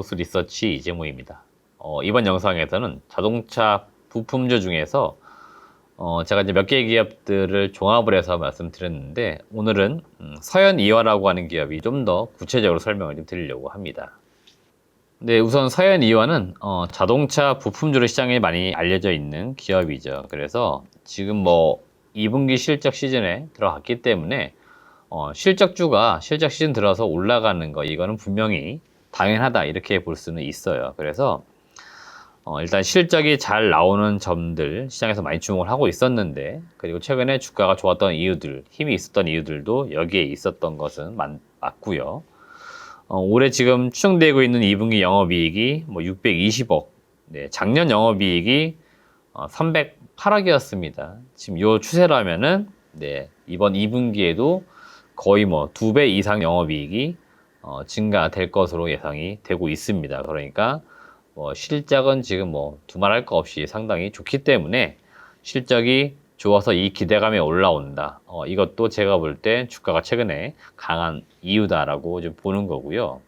브루스 리서치 이재모입니다. 어, 이번 영상에서는 자동차 부품주 중에서 어, 제가 이제 몇 개의 기업들을 종합을 해서 말씀드렸는데 오늘은 음, 서현 이화라고 하는 기업이 좀 더 구체적으로 설명을 좀 드리려고 합니다. 네, 우선 서현 이화는 어, 자동차 부품주로 시장에 많이 알려져 있는 기업이죠. 그래서 지금 뭐 2분기 실적 시즌에 들어갔기 때문에 어, 실적주가 실적 시즌 들어서 올라가는 거 이거는 분명히 당연하다 이렇게 볼 수는 있어요. 그래서 어, 일단 실적이 잘 나오는 점들 시장에서 많이 주목을 하고 있었는데 그리고 최근에 주가가 좋았던 이유들 힘이 있었던 이유들도 여기에 있었던 것은 맞, 맞고요. 어, 올해 지금 추정되고 있는 2분기 영업이익이 뭐 620억, 네, 작년 영업이익이 어, 308억이었습니다. 지금 이 추세라면은 네, 이번 2분기에도 거의 뭐 두 배 이상 영업이익이 어, 증가될 것으로 예상이 되고 있습니다. 그러니까 뭐 실적은 지금 뭐 두말할 거 없이 상당히 좋기 때문에 실적이 좋아서 이 기대감이 올라온다. 어, 이것도 제가 볼 때 주가가 최근에 강한 이유다라고 좀 보는 거고요.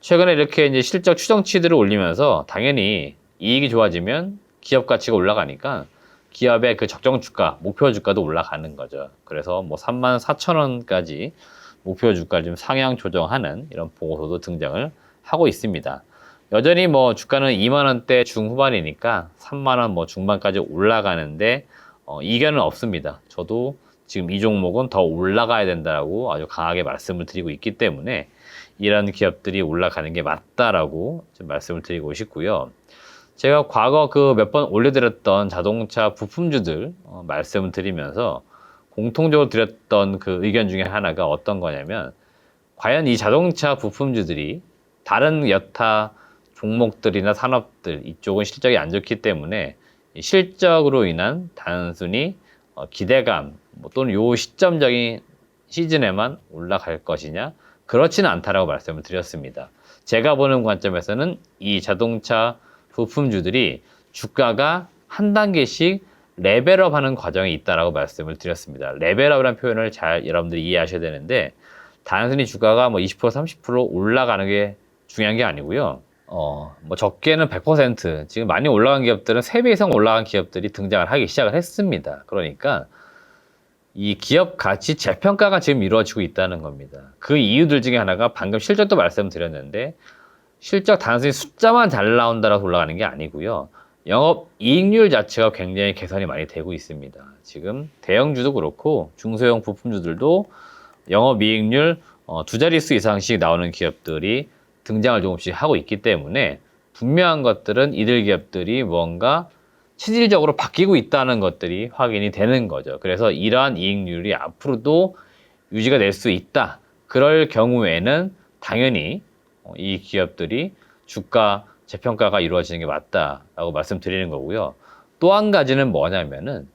최근에 이렇게 이제 실적 추정치들을 올리면서 당연히 이익이 좋아지면 기업 가치가 올라가니까 기업의 그 적정 주가, 목표 주가도 올라가는 거죠. 그래서 뭐 3만 4천 원까지 목표 주가를 좀 상향 조정하는 이런 보고서도 등장을 하고 있습니다. 여전히 뭐 주가는 2만 원대 중후반이니까 3만 원 뭐 중반까지 올라가는데 어, 이견은 없습니다. 저도 지금 이 종목은 더 올라가야 된다라고 아주 강하게 말씀을 드리고 있기 때문에 이런 기업들이 올라가는 게 맞다라고 좀 말씀을 드리고 싶고요. 제가 과거 그 몇 번 올려드렸던 자동차 부품주들 어, 말씀을 드리면서 공통적으로 드렸던 그 의견 중에 하나가 어떤 거냐면 과연 이 자동차 부품주들이 다른 여타 종목들이나 산업들 이쪽은 실적이 안 좋기 때문에 이 실적으로 인한 단순히 어, 기대감 뭐 또는 요 시점적인 시즌에만 올라갈 것이냐 그렇지는 않다라고 말씀을 드렸습니다. 제가 보는 관점에서는 이 자동차 부품주들이 주가가 한 단계씩 레벨업 하는 과정이 있다라고 말씀을 드렸습니다. 레벨업이라는 표현을 잘 여러분들이 이해하셔야 되는데 단순히 주가가 뭐 20% 30% 올라가는 게 중요한 게 아니고요. 어, 뭐 적게는 100% 지금 많이 올라간 기업들은 3배 이상 올라간 기업들이 등장을 하기 시작을 했습니다. 그러니까 이 기업 가치 재평가가 지금 이루어지고 있다는 겁니다. 그 이유들 중에 하나가 방금 실적도 말씀드렸는데 실적 단순히 숫자만 잘 나온다라고 올라가는 게 아니고요. 영업 이익률 자체가 굉장히 개선이 많이 되고 있습니다. 지금 대형주도 그렇고 중소형 부품주들도 영업 이익률 어, 두 자릿수 이상씩 나오는 기업들이 등장을 조금씩 하고 있기 때문에 분명한 것들은 이들 기업들이 뭔가 체질적으로 바뀌고 있다는 것들이 확인이 되는 거죠. 그래서 이러한 이익률이 앞으로도 유지가 될 수 있다. 그럴 경우에는 당연히 어, 이 기업들이 주가 재평가가 이루어지는 게 맞다라고 말씀드리는 거고요. 또 한 가지는 뭐냐면은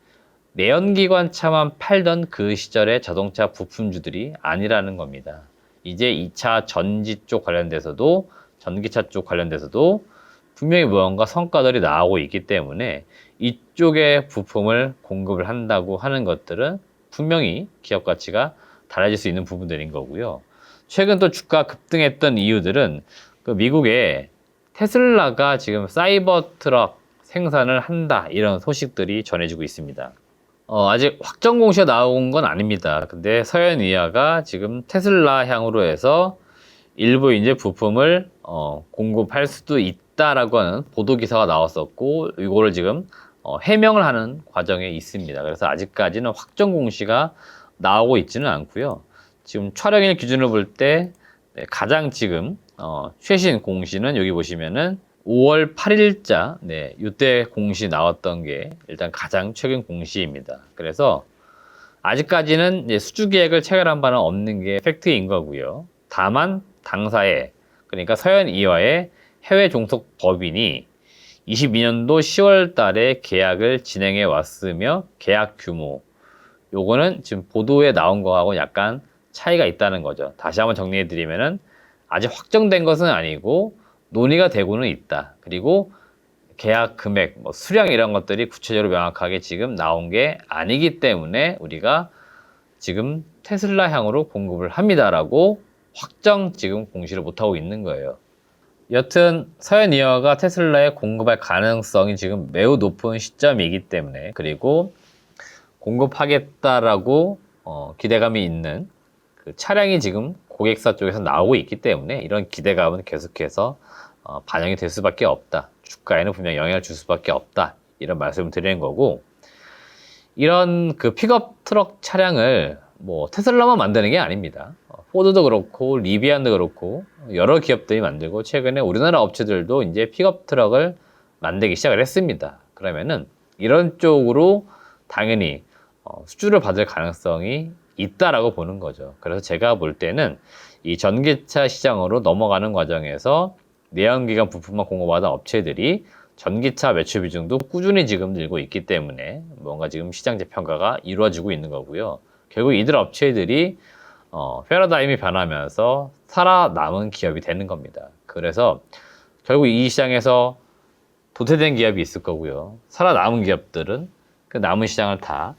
내연기관 차만 팔던 그 시절의 자동차 부품주들이 아니라는 겁니다. 이제 2차 전지 쪽 관련돼서도 전기차 쪽 관련돼서도 분명히 무언가 성과들이 나오고 있기 때문에 이쪽에 부품을 공급을 한다고 하는 것들은 분명히 기업 가치가 달라질 수 있는 부분들인 거고요. 최근 또 주가 급등했던 이유들은 그 미국의 테슬라가 지금 사이버 트럭 생산을 한다 이런 소식들이 전해지고 있습니다. 어, 아직 확정 공시가 나온 건 아닙니다. 근데 서현이하가 지금 테슬라 향으로 해서 일부 이제 부품을 어, 공급할 수도 있다라고 하는 보도 기사가 나왔었고 이거를 지금 어, 해명을 하는 과정에 있습니다. 그래서 아직까지는 확정 공시가 나오고 있지는 않고요. 지금 촬영일 기준으로 볼때 네, 가장 지금 어, 최신 공시는 여기 보시면은 5월 8일자, 네, 이때 공시 나왔던 게 일단 가장 최근 공시입니다. 그래서 아직까지는 수주 계획을 체결한 바는 없는 게 팩트인 거고요. 다만 당사에 그러니까 서현 이화의 해외 종속 법인이 22년도 10월 달에 계약을 진행해 왔으며 계약 규모 요거는 지금 보도에 나온 거하고 약간 차이가 있다는 거죠. 다시 한번 정리해 드리면은 아직 확정된 것은 아니고 논의가 되고는 있다. 그리고 계약 금액, 뭐 수량 이런 것들이 구체적으로 명확하게 지금 나온 게 아니기 때문에 우리가 지금 테슬라 향으로 공급을 합니다라고 확정 지금 공시를 못 하고 있는 거예요. 여튼 서현 이어가 테슬라에 공급할 가능성이 지금 매우 높은 시점이기 때문에 그리고 공급하겠다라고 어, 기대감이 있는 그 차량이 지금 고객사 쪽에서 나오고 있기 때문에 이런 기대감은 계속해서 어, 반영이 될 수밖에 없다. 주가에는 분명 영향을 줄 수밖에 없다. 이런 말씀을 드리는 거고 이런 그 픽업 트럭 차량을 뭐 테슬라만 만드는 게 아닙니다. 어, 포드도 그렇고 리비안도 그렇고 여러 기업들이 만들고 최근에 우리나라 업체들도 이제 픽업 트럭을 만들기 시작을 했습니다. 그러면은 이런 쪽으로 당연히 어, 수주를 받을 가능성이 있다라고 보는 거죠. 그래서 제가 볼 때는 이 전기차 시장으로 넘어가는 과정에서 내연기관 부품만 공급하던 업체들이 전기차 매출 비중도 꾸준히 지금 늘고 있기 때문에 뭔가 지금 시장 재평가가 이루어지고 있는 거고요. 결국 이들 업체들이 어, 패러다임이 변하면서 살아남은 기업이 되는 겁니다. 그래서 결국 이 시장에서 도태된 기업이 있을 거고요. 살아남은 기업들은 그 남은 시장을 다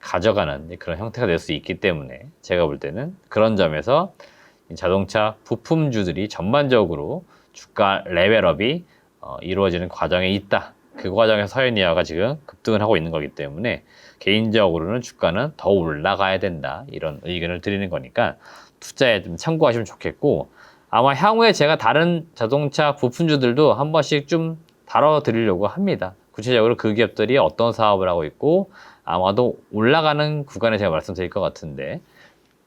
가져가는 그런 형태가 될 수 있기 때문에 제가 볼 때는 그런 점에서 이 자동차 부품주들이 전반적으로 주가 레벨업이 어, 이루어지는 과정에 있다. 그 과정에서 서현이아가 지금 급등을 하고 있는 거기 때문에 개인적으로는 주가는 더 올라가야 된다. 이런 의견을 드리는 거니까 투자에 좀 참고하시면 좋겠고 아마 향후에 제가 다른 자동차 부품주들도 한 번씩 좀 다뤄드리려고 합니다. 구체적으로 그 기업들이 어떤 사업을 하고 있고 아마도 올라가는 구간에 제가 말씀드릴 것 같은데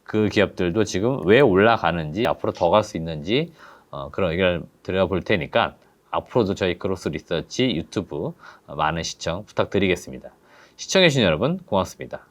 그 기업들도 지금 왜 올라가는지 앞으로 더 갈 수 있는지 어, 그런 의견을 드려볼 테니까 앞으로도 저희 크로스 리서치 유튜브 많은 시청 부탁드리겠습니다. 시청해주신 여러분 고맙습니다.